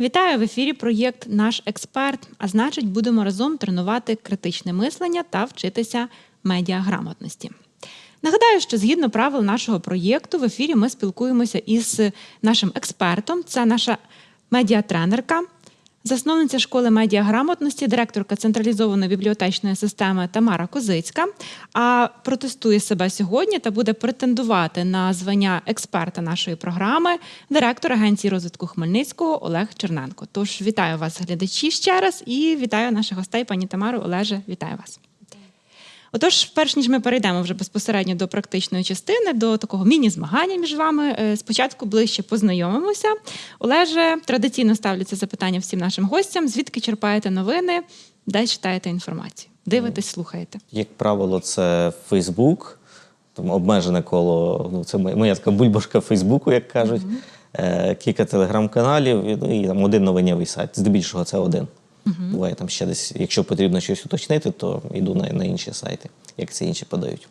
Вітаю в ефірі. Проєкт Наш експерт. А значить, будемо разом тренувати критичне мислення та вчитися медіаграмотності. Нагадаю, що згідно правил нашого проєкту, в ефірі ми спілкуємося із нашим експертом. Це наша медіатренерка, засновниця школи медіаграмотності, директорка централізованої бібліотечної системи Тамара Козицька. А протестує себе сьогодні та буде претендувати на звання експерта нашої програми, директор агенції розвитку Хмельницького Олег Черненко. Тож вітаю вас, глядачі, ще раз, і вітаю наших гостей, пані Тамару, Олеже, вітаю вас. Отож, перш ніж ми перейдемо вже безпосередньо до практичної частини, до такого міні-змагання між вами, е, спочатку ближче познайомимося. Олеже, традиційно ставлю це запитання всім нашим гостям: звідки черпаєте новини, де читаєте інформацію? Дивитесь, слухаєте. Як правило, це Фейсбук, там обмежене коло. Ну, це моя така бульбашка Фейсбуку, як кажуть. Е, кілька телеграм-каналів, ну, і там один новинявий сайт. Здебільшого це один. Буває там ще десь, якщо потрібно щось уточнити, то йду на, на інші сайти, як це інші подають.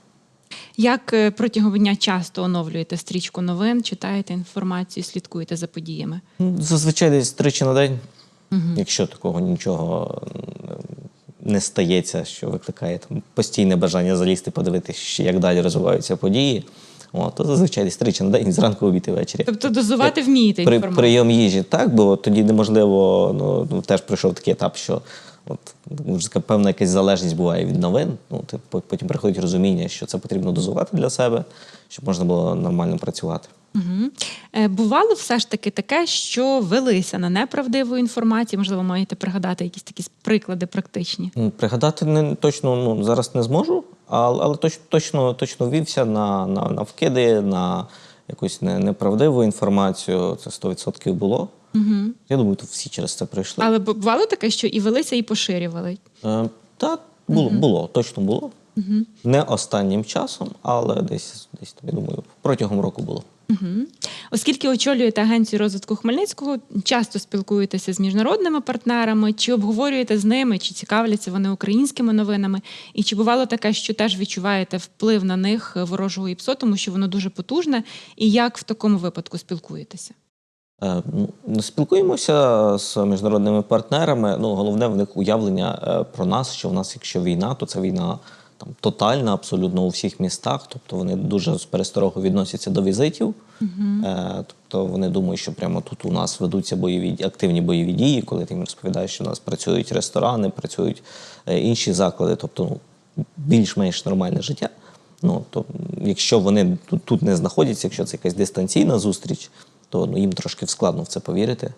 Як е, протягом дня часто оновлюєте стрічку новин, читаєте інформацію, слідкуєте за подіями? Ну, Зазвичай десь тричі на день, якщо такого нічого не стається, що викликає там постійне бажання залізти, подивитися, як далі розвиваються події. О, то зазвичай десь тричі на день, зранку, обід і ввечері. Тобто дозувати вмієте При, інформацію? прийом їжі, так, бо тоді неможливо, ну, ну теж пройшов такий етап, що от, можна певна якась залежність буває від новин. Ну, ти, потім приходить розуміння, що це потрібно дозувати для себе, щоб можна було нормально працювати. Угу. Бувало все ж таки таке, що велися на неправдиву інформацію. Можливо, маєте пригадати якісь такі приклади практичні. Пригадати не точно ну, зараз не зможу, але, але точно, точно, точно вівся на, на, на вкиди, на якусь не, неправдиву інформацію. Це 100% було. Угу. Я думаю, тут всі через це пройшли. Але бувало таке, що і велися, і поширювали. Е, Та було, було, точно було. Не останнім часом, але десь, десь я думаю, протягом року було. Угу. Оскільки очолюєте агенцію розвитку Хмельницького, часто спілкуєтеся з міжнародними партнерами, чи обговорюєте з ними, чи цікавляться вони українськими новинами, і чи бувало таке, що теж відчуваєте вплив на них ворожого ІПСО, тому що воно дуже потужне, і як в такому випадку спілкуєтеся? Е, ну, Спілкуємося з міжнародними партнерами. Ну, головне в них уявлення е, про нас, що в нас, якщо війна, то це війна там тотальна, абсолютно у всіх містах. Тобто вони дуже з пересторогою відносяться до візитів. Е, Тобто вони думають, що прямо тут у нас ведуться бойові активні бойові дії, коли ти їм розповідаєш, що у нас працюють ресторани, працюють е, інші заклади, тобто ну, більш-менш нормальне життя. Ну, то, якщо вони тут, тут не знаходяться, якщо це якась дистанційна зустріч, то ну, їм трошки складно в це повірити.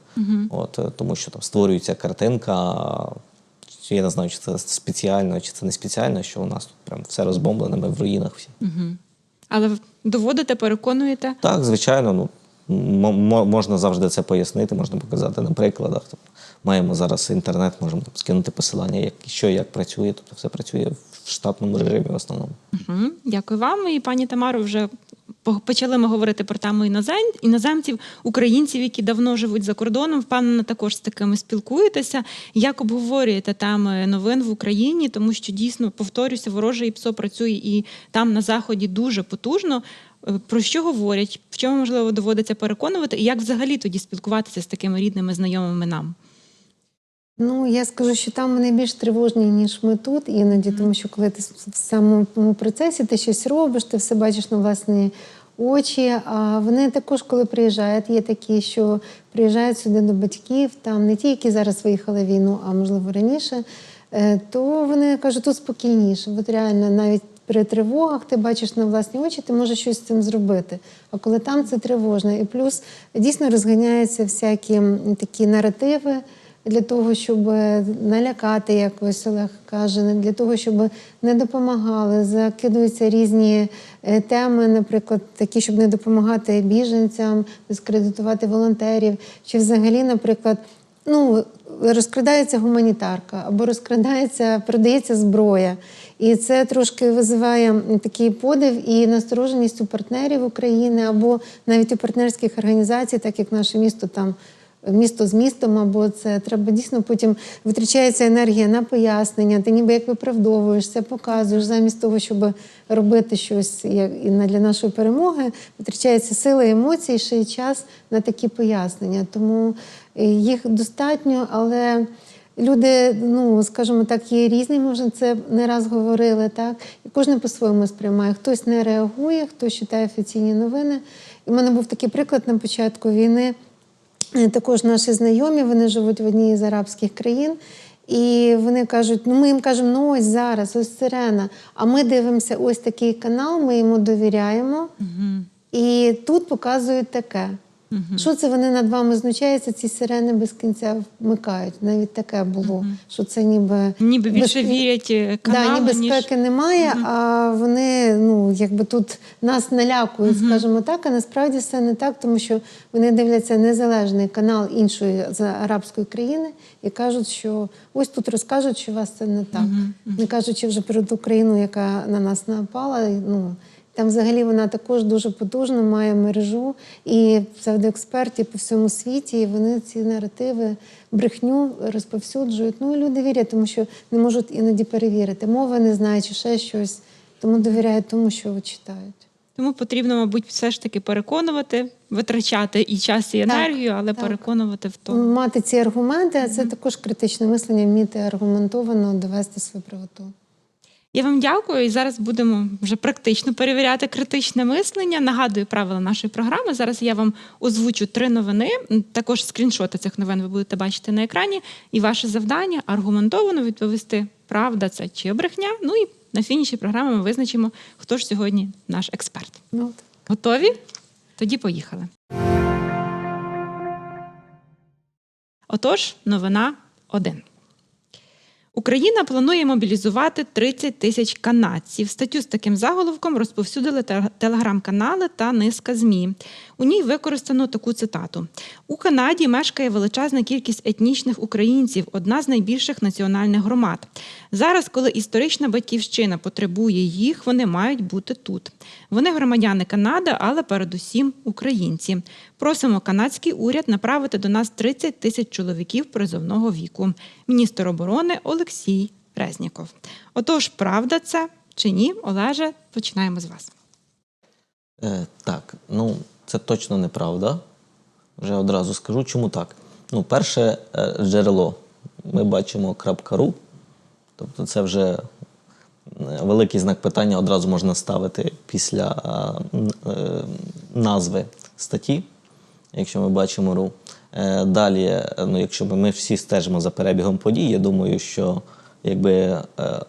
От, е, тому що там створюється картинка. Чи Я не знаю, чи це спеціально, чи це не спеціально, що у нас тут прям все розбомблене, ми в руїнах всі. Але доводите, переконуєте? Так, звичайно, ну можна завжди це пояснити, можна показати на прикладах. Маємо зараз інтернет, можемо там, скинути посилання, як що як працює, тобто все працює в штатному режимі в основному. Угу. Дякую вам. І пані Тамаро, вже почали ми говорити про тему інозем... іноземців, українців, які давно живуть за кордоном. Впевнена, також з такими спілкуєтеся. Як обговорюєте теми новин в Україні, тому що дійсно повторюся, вороже ІПСО працює і там на заході дуже потужно. Е, Про що говорять? В чому можливо доводиться переконувати, і як взагалі тоді спілкуватися з такими рідними, знайомими нам? Ну, я скажу, що там вони більш тривожні, ніж ми тут іноді, тому що коли ти в самому процесі ти щось робиш, ти все бачиш на власні очі. А вони також, коли приїжджають, є такі, що приїжджають сюди до батьків, там не ті, які зараз виїхали в війну, а можливо раніше, е, то вони кажуть, тут спокійніше. От реально навіть при тривогах ти бачиш на власні очі, ти можеш щось з цим зробити. А коли там це тривожно. І плюс дійсно розганяються всякі такі наративи для того, щоб налякати, як Олег каже, для того, щоб не допомагали. Закидуються різні е, теми, наприклад, такі, щоб не допомагати біженцям, дискредитувати волонтерів, чи взагалі, наприклад, ну, розкрадається гуманітарка або розкрадається, продається зброя. І це трошки визиває такий подив і настороженість у партнерів України або навіть у партнерських організацій, так як наше місто там місто з містом, або це треба дійсно потім витрачається енергія на пояснення. Ти ніби як виправдовуєшся, показуєш, замість того, щоб робити щось як і для нашої перемоги, витрачається сила, емоції, ще й час на такі пояснення. Тому е, їх достатньо, але. Люди, ну скажімо так, є різні. Ми вже це не раз говорили. Так і кожен по-своєму сприймає. Хтось не реагує, хтось читає офіційні новини. І в мене був такий приклад на початку війни. Е, Також наші знайомі, вони живуть в одній з арабських країн. І вони кажуть: ну ми їм кажемо, ну ось зараз, ось сирена. А ми дивимося ось такий канал, ми йому довіряємо. І тут показують таке. Що це вони над вами знущаються, ці сирени без кінця вмикають. Навіть таке було, що це ніби Ніби більше безпе- вірять е, Да, каналу, ні ніж безпеки немає, а вони ну якби тут нас налякують, скажімо так. А насправді все не так, тому що вони дивляться незалежний канал іншої з арабської країни і кажуть, що ось тут розкажуть, що у вас це не так. Не кажучи вже про ту країну, яка на нас напала. Ну там взагалі вона також дуже потужна, має мережу і псевдоекспертів по всьому світі. І вони ці наративи, брехню розповсюджують. Ну і люди вірять, тому що не можуть іноді перевірити. Мови не знають, чи ще щось, тому довіряють тому, що читають. тому потрібно, мабуть, все ж таки переконувати, витрачати і час, і Так, енергію, але так. переконувати в тому. Мати ці аргументи, а це також критичне мислення, вміти аргументовано довести свою правоту. Я вам дякую. І зараз будемо вже практично перевіряти критичне мислення. Нагадую правила нашої програми. Зараз я вам озвучу три новини. Також скріншоти цих новин ви будете бачити на екрані. І ваше завдання аргументовано відповісти, правда це чи брехня. Ну і на фініші програми ми визначимо, хто ж сьогодні наш експерт. Ну. Готові? Тоді поїхали. Отож, новина 1. Україна планує мобілізувати 30 тисяч канадців. Статтю з таким заголовком розповсюдили телеграм-канали та низка ЗМІ. У ній використано таку цитату: у Канаді мешкає величезна кількість етнічних українців, одна з найбільших національних громад. Зараз, коли історична батьківщина потребує їх, вони мають бути тут. Вони громадяни Канади, але передусім українці. Просимо канадський уряд направити до нас 30 тисяч чоловіків призовного віку. Міністр оборони Олексій Резніков. Отож, правда це чи ні? Олеже, починаємо з вас. Е, так, ну це точно неправда. Вже одразу скажу, чому так. Ну, перше е, джерело. Ми бачимо .ру, тобто це вже е, великий знак питання одразу можна ставити після е, назви статті, якщо ми бачимо РУ. Далі, ну, якщо ми, всі стежимо за перебігом подій, я думаю, що якби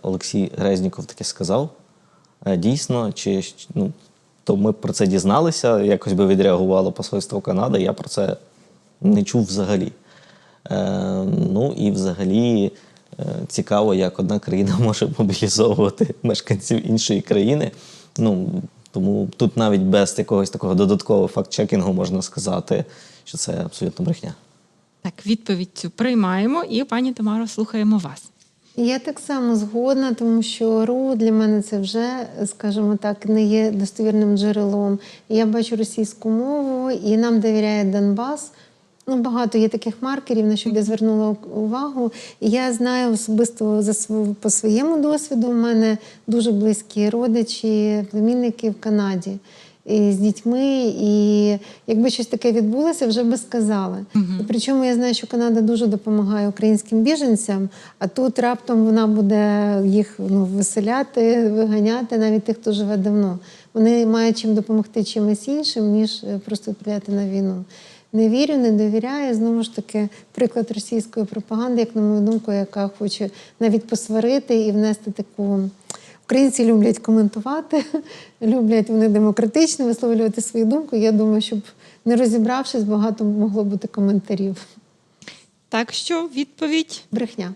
Олексій Грезніков таке сказав, дійсно, чи ну, то ми про це дізналися, якось би відреагувало посольство Канади. Я про це не чув взагалі. Е, ну і взагалі е, цікаво, як одна країна може мобілізовувати мешканців іншої країни. Ну, тому тут навіть без якогось такого додаткового факт-чекінгу можна сказати, що це абсолютно брехня. Так, відповідь цю приймаємо, і пані Тамаро, слухаємо вас. Я так само згодна, тому що РУ для мене це вже, скажімо так, не є достовірним джерелом. Я бачу російську мову і нам довіряє Донбас. Ну, багато є таких маркерів, на що я звернула увагу. Я знаю особисто за по своєму досвіду. У мене дуже близькі родичі, племінники в Канаді і з дітьми. І якби щось таке відбулося, вже би сказали. І причому я знаю, що Канада дуже допомагає українським біженцям, а тут раптом вона буде їх ну, виселяти, виганяти, навіть тих, хто живе давно. Вони мають чим допомогти чимось іншим, ніж е, просто відправляти на війну. Не вірю, не довіряю. Знову ж таки, приклад російської пропаганди, як на мою думку, яка хоче навіть посварити і внести таку. Українці люблять коментувати, люблять вони демократично висловлювати свою думку. Я думаю, щоб не розібравшись, багато могло бути коментарів. Так що відповідь Брехня.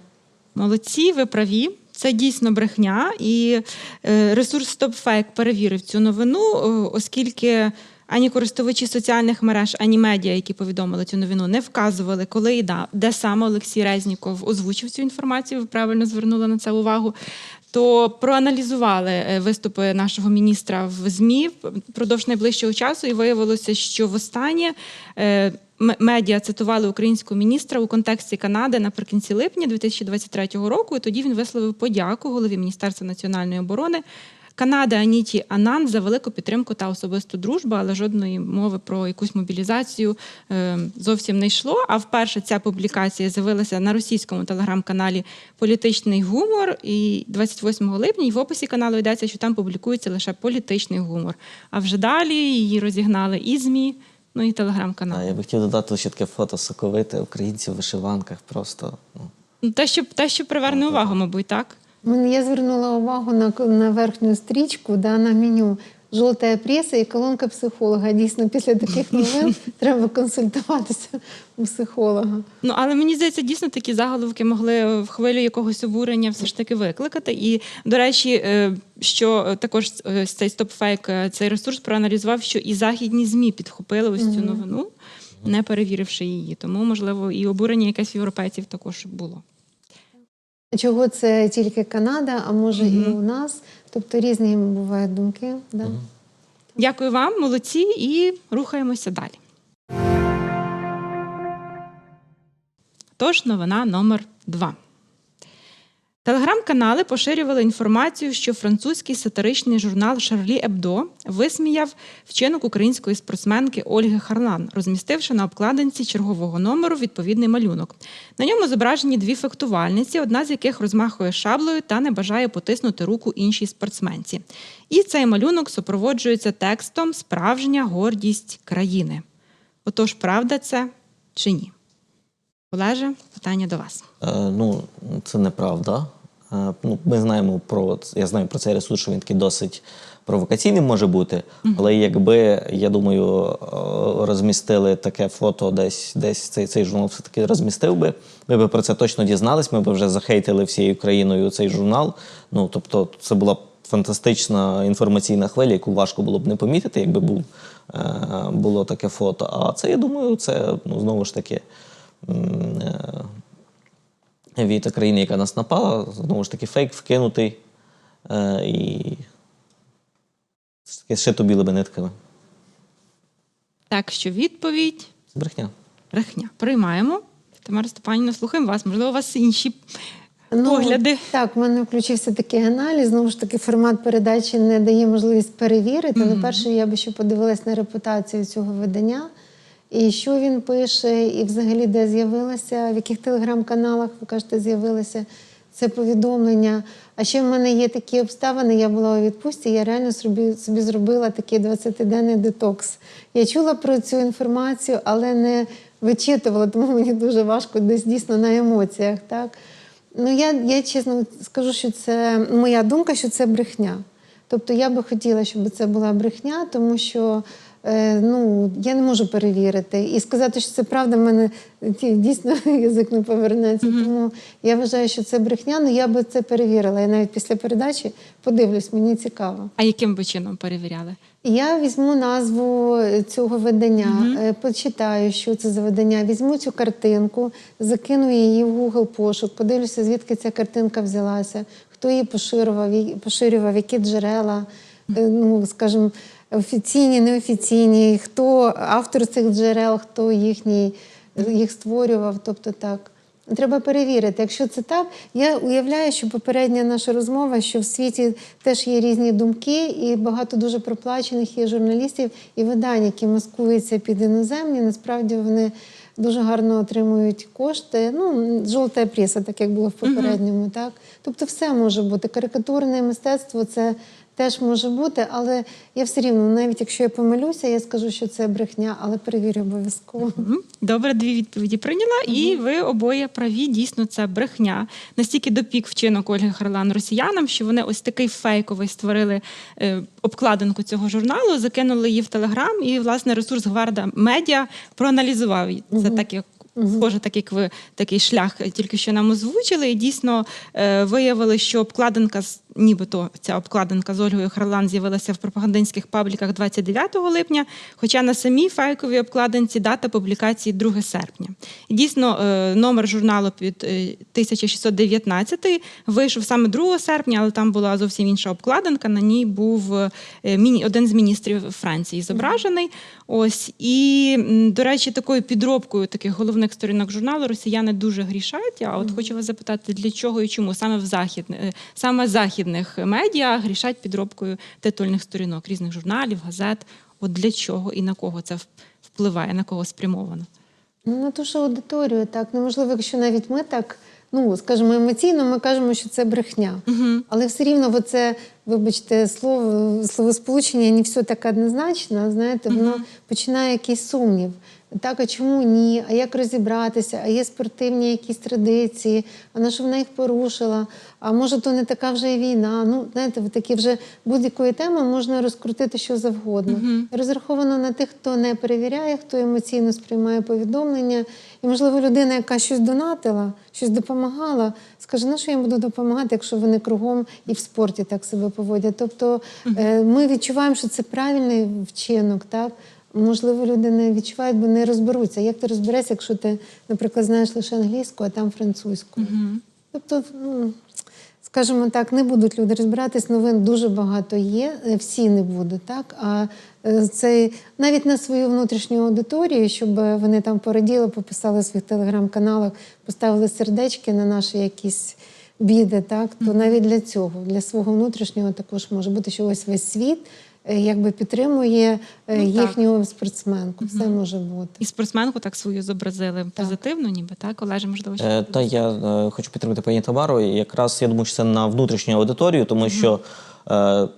Молодці, ви праві. Це дійсно брехня, і е, ресурс StopFake перевірив цю новину, е, оскільки ані користувачі соціальних мереж, ані медіа, які повідомили цю новину, не вказували, коли і да, де саме Олексій Резніков озвучив цю інформацію. Ви правильно звернули на це увагу. То проаналізували е, виступи нашого міністра в ЗМІ впродовж найближчого часу, і виявилося, що востаннє останнє медіа цитували українського міністра у контексті Канади наприкінці липня 2023 року. І тоді він висловив подяку голові Міністерства національної оборони. Канади Аніті Анан за велику підтримку та особисту дружбу, але жодної мови про якусь мобілізацію е, зовсім не йшло. А вперше ця публікація з'явилася на російському телеграм-каналі Політичний гумор. І 28 липня і в описі каналу йдеться, що там публікується лише політичний гумор. А вже далі її розігнали і ЗМІ, ну і телеграм-канал. Я би хотів додати ще таке фото соковите українців в вишиванках. Просто ну, Ну, Те, що те, що приверне увагу, мабуть, так. Я звернула увагу на, на верхню стрічку, да, на меню. Жовта преса і колонка психолога. Дійсно, після таких новин треба консультуватися у психолога. Ну але мені здається, дійсно такі заголовки могли в хвилю якогось обурення все ж таки викликати. І до речі, е, що також е, цей стопфейк, е, цей ресурс проаналізував, що і західні змі підхопили ось цю новину, не перевіривши її. Тому можливо і обурення якесь європейців також було. Чого це тільки Канада, а може і у нас. Тобто різні бувають думки. Да. Дякую вам, молодці, і рухаємося далі. Тож новина номер два. Телеграм-канали поширювали інформацію, що французький сатиричний журнал Шарлі Ебдо висміяв вчинок української спортсменки Ольги Харлан, розмістивши на обкладинці чергового номеру відповідний малюнок. На ньому зображені дві фехтувальниці, одна з яких розмахує шаблею та не бажає потиснути руку іншій спортсменці. І цей малюнок супроводжується текстом Справжня гордість країни. Отож, правда це чи ні? Олеже, питання до вас. Е, ну, це неправда. Е, ну, ми знаємо про я знаю про цей ресурс, що він такий досить провокаційним може бути. Але якби, я думаю, е, розмістили таке фото, десь десь цей, цей журнал все-таки розмістив би. Ми б про це точно дізнались, ми б вже захейтили всією країною цей журнал. Ну, тобто, це була б фантастична інформаційна хвиля, яку важко було б не помітити, якби був, е, було таке фото. А це, я думаю, це ну, знову ж таки. Е, від країни, яка нас напала, знову ж таки, фейк вкинутий е, і таке шито білими нитками. Так що відповідь Це брехня. брехня. Приймаємо. Тамара Степанівна, слухаємо вас. Можливо, у вас інші погляди. Ну, Так, в мене включився такий аналіз. Знову ж таки, формат передачі не дає можливість перевірити. Але перше, я би ще подивилась на репутацію цього видання. І що він пише, і взагалі де з'явилося, в яких телеграм-каналах ви кажете, з'явилося це повідомлення. А ще в мене є такі обставини. Я була у відпустці, я реально собі, собі зробила такий 20-денний детокс. Я чула про цю інформацію, але не вичитувала, тому мені дуже важко десь дійсно на емоціях. Так? Ну, я, я чесно скажу, що це моя думка, що це брехня. Тобто я би хотіла, щоб це була брехня, тому що ну, я не можу перевірити. І сказати, що це правда, в мене дійсно язик не повернеться. Тому я вважаю, що це брехня, але я би це перевірила. Я навіть після передачі подивлюсь, мені цікаво. А яким ви чином перевіряли? Я візьму назву е, цього видання, е, почитаю, що це за видання, візьму цю картинку, закину її в Google пошук, подивлюся, звідки ця картинка взялася, хто її поширював, поширював, які джерела, е, ну, скажімо, офіційні, неофіційні, хто автор цих джерел, хто їхній, їх створював. Тобто так. Треба перевірити. Якщо це так, я уявляю, що попередня наша розмова, що в світі теж є різні думки, і багато дуже проплачених є журналістів і видань, які маскуються під іноземні. Насправді вони дуже гарно отримують кошти. Ну, жовта преса, так як було в попередньому, так. Тобто, все може бути. Карикатурне мистецтво це теж може бути, але я все рівно, навіть якщо я помилюся, я скажу, що це брехня, але перевірю обов'язково. Добре, дві відповіді прийняла, і ви обоє праві. Дійсно, це брехня. Настільки допік вчинок Ольги Харлан росіянам, що вони ось такий фейковий створили е, обкладинку цього журналу, закинули її в телеграм, і власне ресурс Гварда Медіа проаналізував це так як. Схоже, так як ви такий шлях тільки що нам озвучили, і дійсно е, виявили, що обкладинка з- нібито ця обкладинка з Ольгою Харлан з'явилася в пропагандистських пабліках 29 липня, хоча на самій фейковій обкладинці дата публікації 2 серпня. Дійсно, е, номер журналу під е, 1619 вийшов саме 2 серпня, але там була зовсім інша обкладинка. На ній був е, один з міністрів Франції зображений. Ось і до речі, такою підробкою таких головних сторінок журналу росіяни дуже грішать. А от хочу вас запитати, для чого і чому саме в захід, е, саме західних медіа грішать підробкою титульних сторінок різних журналів, газет. От для чого і на кого це впливає, на кого спрямовано? Ну, на ту ж аудиторію, так. Неможливо, якщо навіть ми так, ну, скажімо, емоційно, ми кажемо, що це брехня. Але все рівно, це, вибачте, слово, словосполучення не все так однозначно, знаєте, воно починає якийсь сумнів. Так, а чому ні? А як розібратися? А є спортивні якісь традиції, а на що вона їх порушила? А може, то не така вже і війна? Ну, знаєте, такі вже будь-якої теми можна розкрутити що завгодно. Розраховано на тих, хто не перевіряє, хто емоційно сприймає повідомлення. І, можливо, людина, яка щось донатила, щось допомагала, скаже, на що я буду допомагати, якщо вони кругом і в спорті так себе поводять. Тобто е, ми відчуваємо, що це правильний вчинок, так? Можливо, люди не відчувають, бо не розберуться. Як ти розберешся, якщо ти, наприклад, знаєш лише англійську, а там французьку? Тобто, ну, скажімо так, не будуть люди розбиратись, новин дуже багато є, е, всі не будуть, так? А е, це навіть на свою внутрішню аудиторію, щоб вони там пораділи, пописали в своїх телеграм-каналах, поставили сердечки на наші якісь біди, так? То навіть для цього, для свого внутрішнього також може бути, що ось весь світ якби підтримує е, Ну, так. їхню спортсменку. Все може бути. І спортсменку так свою зобразили позитивно, ніби так, Олеже, можливо, ще Е, Та я е, хочу підтримати пані Тамару. Якраз я думаю, що це на внутрішню аудиторію, тому що е,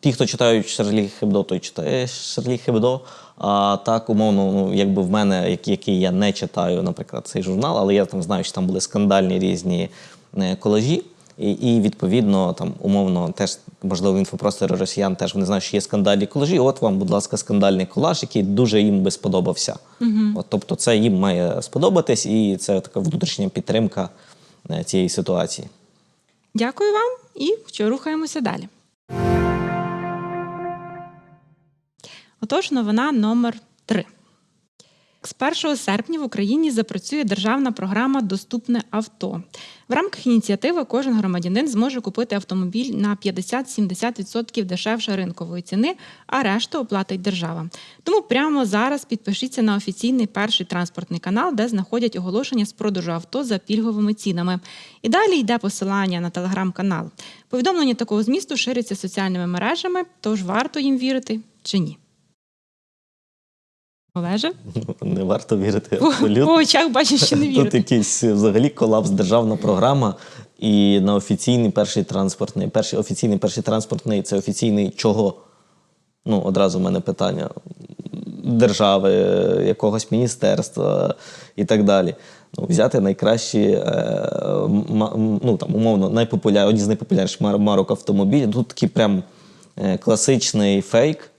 ті, хто читають Шарлі Хебдо, той читає Шарлі Хебдо. А так, умовно, ну якби в мене, як- який я не читаю, наприклад, цей журнал, але я там знаю, що там були скандальні різні е, колажі. І, і відповідно, там умовно теж можливо в інфопросторі росіян теж вони знають, що є скандальні колажі. От вам, будь ласка, скандальний колаж, який дуже їм би сподобався. От, тобто, це їм має сподобатись, і це така внутрішня підтримка е, цієї ситуації. Дякую вам і що рухаємося далі. Отож, новина номер 3. З 1 серпня в Україні запрацює державна програма Доступне авто. В рамках ініціативи кожен громадянин зможе купити автомобіль на 50-70% дешевше ринкової ціни, а решту оплатить держава. Тому прямо зараз підпишіться на офіційний перший транспортний канал, де знаходять оголошення з продажу авто за пільговими цінами. І далі йде посилання на телеграм-канал. Повідомлення такого змісту ширяться соціальними мережами, тож варто їм вірити чи ні. Олеже? Не варто вірити абсолютно. по очах бачиш, що не Тут якийсь взагалі колапс державна програма. І на офіційний перший транспортний, перший офіційний перший транспортний це офіційний чого? Ну, одразу в мене питання держави, якогось міністерства і так далі. Ну, взяти найкращі, е, ну там умовно, найпопуляр, одні з найпопулярніших мар- марок автомобілів. Тут такий прям е, класичний фейк.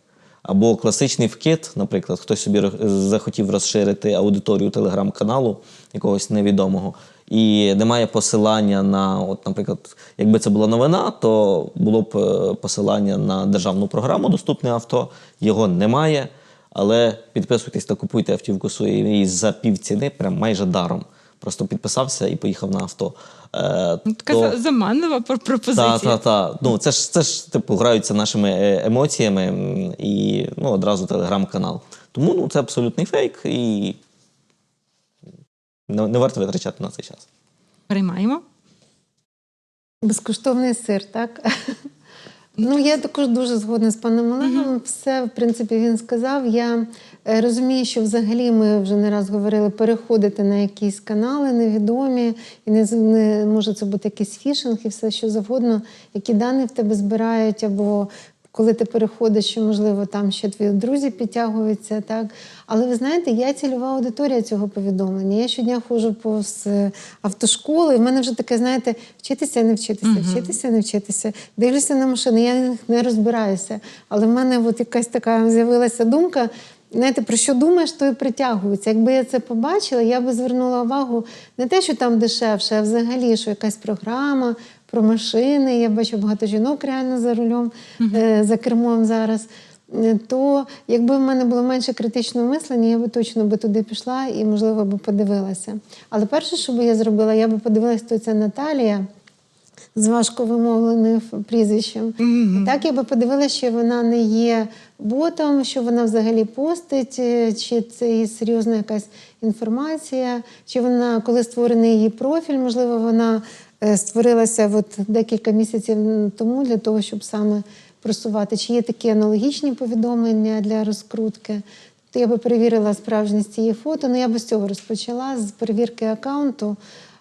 Або класичний вкид, наприклад, хтось собі захотів розширити аудиторію телеграм-каналу якогось невідомого, і немає посилання на, от, наприклад, якби це була новина, то було б е, посилання на державну програму Доступне авто. Його немає, але підписуйтесь та купуйте автівку своєї за півціни, прям майже даром. Просто підписався і поїхав на авто. Е, Ну, Така то- заманлива пропозиція. так, так, так. Ну, це ж це ж типу граються нашими е, емоціями і ну, одразу телеграм-канал. Тому ну, це абсолютний фейк і не, не варто витрачати на цей час. Приймаємо. Безкоштовний сир, так? Ну, я також дуже згодна з паном Олегом. Все, в принципі, він сказав. Я е, розумію, що взагалі ми вже не раз говорили, переходити на якісь канали невідомі, і не, не може це бути якийсь фішинг і все що завгодно, які дані в тебе збирають, або коли ти переходиш, що можливо там ще твої друзі підтягуються, так. Але ви знаєте, я цільова аудиторія цього повідомлення. Я щодня ходжу повз е, автошколи, і в мене вже таке, знаєте, вчитися, не вчитися, вчитися, не вчитися. Дивлюся на машини, я в них не розбираюся. Але в мене от якась така з'явилася думка. знаєте, про що думаєш, то і притягується. Якби я це побачила, я би звернула увагу не те, що там дешевше, а взагалі, що якась програма про машини. Я бачу багато жінок реально за рулем, е, за кермом зараз. Е, То якби в мене було менше критичного мислення, я би точно би туди пішла і, можливо, би подивилася. Але перше, що би я зробила, я би подивилася, хто це Наталія з важко вимовленим ф- прізвищем. І так я би подивилася, що вона не є ботом, що вона взагалі постить, е, чи це є серйозна якась інформація, чи вона, коли створений її профіль, можливо, вона створилася от декілька місяців тому для того, щоб саме просувати, чи є такі аналогічні повідомлення для розкрутки. Тобто я би перевірила справжність цієї фото, ну я би з цього розпочала, з перевірки аккаунту.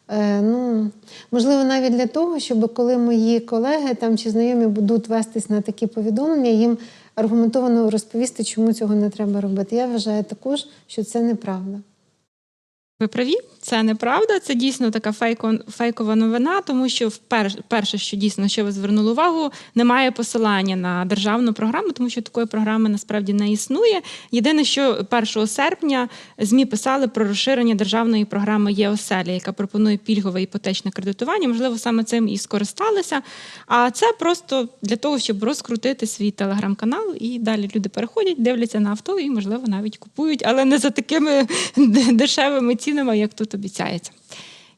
Е, ну, можливо, навіть для того, щоб коли мої колеги там чи знайомі будуть вестись на такі повідомлення, їм аргументовано розповісти, чому цього не треба робити. Я вважаю також, що це неправда. Ви праві, це неправда. Це дійсно така фейко, фейкова новина, тому що перше, що дійсно, що ви звернули увагу, немає посилання на державну програму, тому що такої програми насправді не існує. Єдине, що 1 серпня змі писали про розширення державної програми ЄОСЕЛі, яка пропонує пільгове іпотечне кредитування. Можливо, саме цим і скористалися. А це просто для того, щоб розкрутити свій телеграм-канал, і далі люди переходять, дивляться на авто і, можливо, навіть купують, але не за такими дешевими цінами, як тут обіцяється.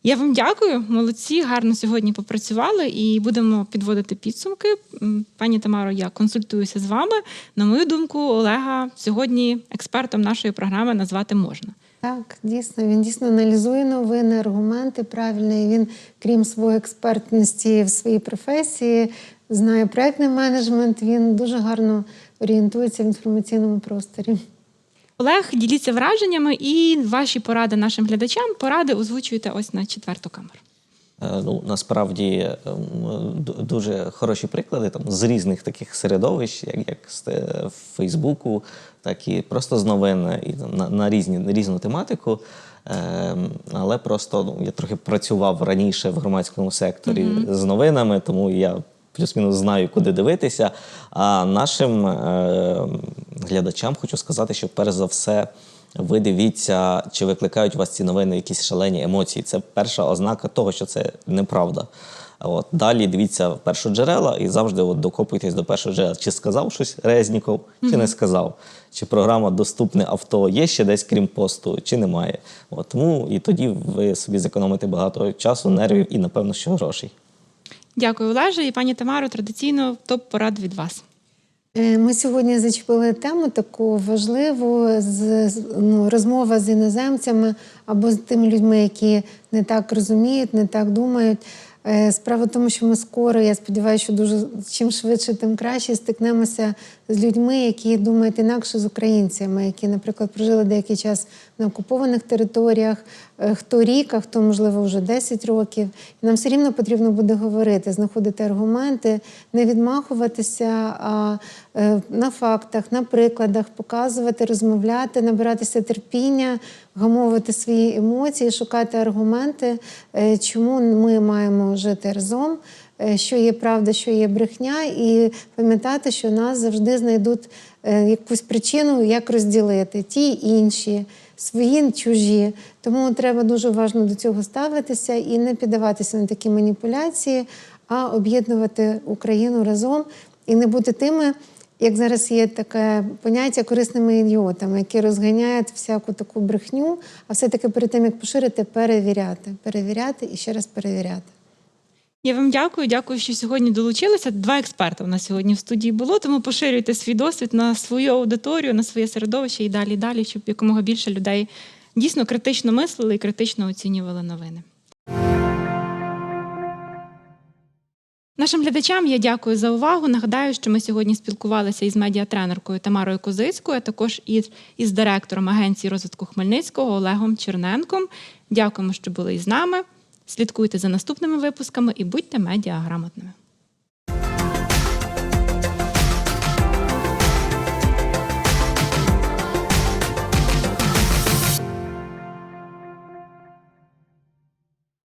Я вам дякую, молодці, гарно сьогодні попрацювали і будемо підводити підсумки. Пані Тамаро, я консультуюся з вами. На мою думку, Олега сьогодні експертом нашої програми назвати можна. Так, дійсно, він дійсно аналізує новини, аргументи правильно. І він, крім своєї експертності в своїй професії, знає проектний менеджмент. Він дуже гарно орієнтується в інформаційному просторі. Олег, діліться враженнями і ваші поради нашим глядачам. Поради озвучуєте ось на четверту камеру. Е, Ну, насправді ем, дуже хороші приклади там, з різних таких середовищ, як, як з е, Фейсбуку, так і просто з новин і на, на, різні, на різну тематику. Ем, але просто ну, я трохи працював раніше в громадському секторі з новинами, тому я плюс-мінус знаю, куди дивитися. А нашим е, глядачам хочу сказати, що перш за все. Ви дивіться, чи викликають у вас ці новини якісь шалені емоції. Це перша ознака того, що це неправда. От далі дивіться першоджерела і завжди от докопуйтесь до першого джерела. Чи сказав щось Резніков, чи не сказав. Чи програма доступне авто є ще десь крім посту, чи немає. От тому і тоді ви собі зекономите багато часу, нервів і напевно що грошей. Дякую, Олеже. І пані Тамаро, традиційно топ-порад від вас. Е, Ми сьогодні зачепили тему таку важливу з з- ну, розмова з іноземцями або з тими людьми, які не так розуміють, не так думають. Е, Справа в тому, що ми скоро, я сподіваюся, що дуже чим швидше, тим краще стикнемося з людьми, які думають інакше з українцями, які, наприклад, прожили деякий час на окупованих територіях, е, хто рік, а хто, можливо, вже 10 років. І нам все рівно потрібно буде говорити, знаходити аргументи, не відмахуватися, а е, на фактах, на прикладах показувати, розмовляти, набиратися терпіння, вгамовувати свої емоції, шукати аргументи, е, чому ми маємо жити разом. Що є правда, що є брехня, і пам'ятати, що нас завжди знайдуть якусь причину, як розділити ті інші, свої чужі. Тому треба дуже уважно до цього ставитися і не піддаватися на такі маніпуляції, а об'єднувати Україну разом і не бути тими, як зараз є таке поняття корисними ідіотами, які розганяють всяку таку брехню, а все-таки перед тим, як поширити, перевіряти, перевіряти і ще раз перевіряти. Я вам дякую. Дякую, що сьогодні долучилися. Два експерти у нас сьогодні в студії було. Тому поширюйте свій досвід на свою аудиторію, на своє середовище і далі, і далі, щоб якомога більше людей дійсно критично мислили і критично оцінювали новини. Нашим глядачам я дякую за увагу. Нагадаю, що ми сьогодні спілкувалися із медіатренеркою Тамарою Козицькою, а також із, із директором Агенції розвитку Хмельницького Олегом Черненком. Дякуємо, що були із нами. Слідкуйте за наступними випусками і будьте медіаграмотними.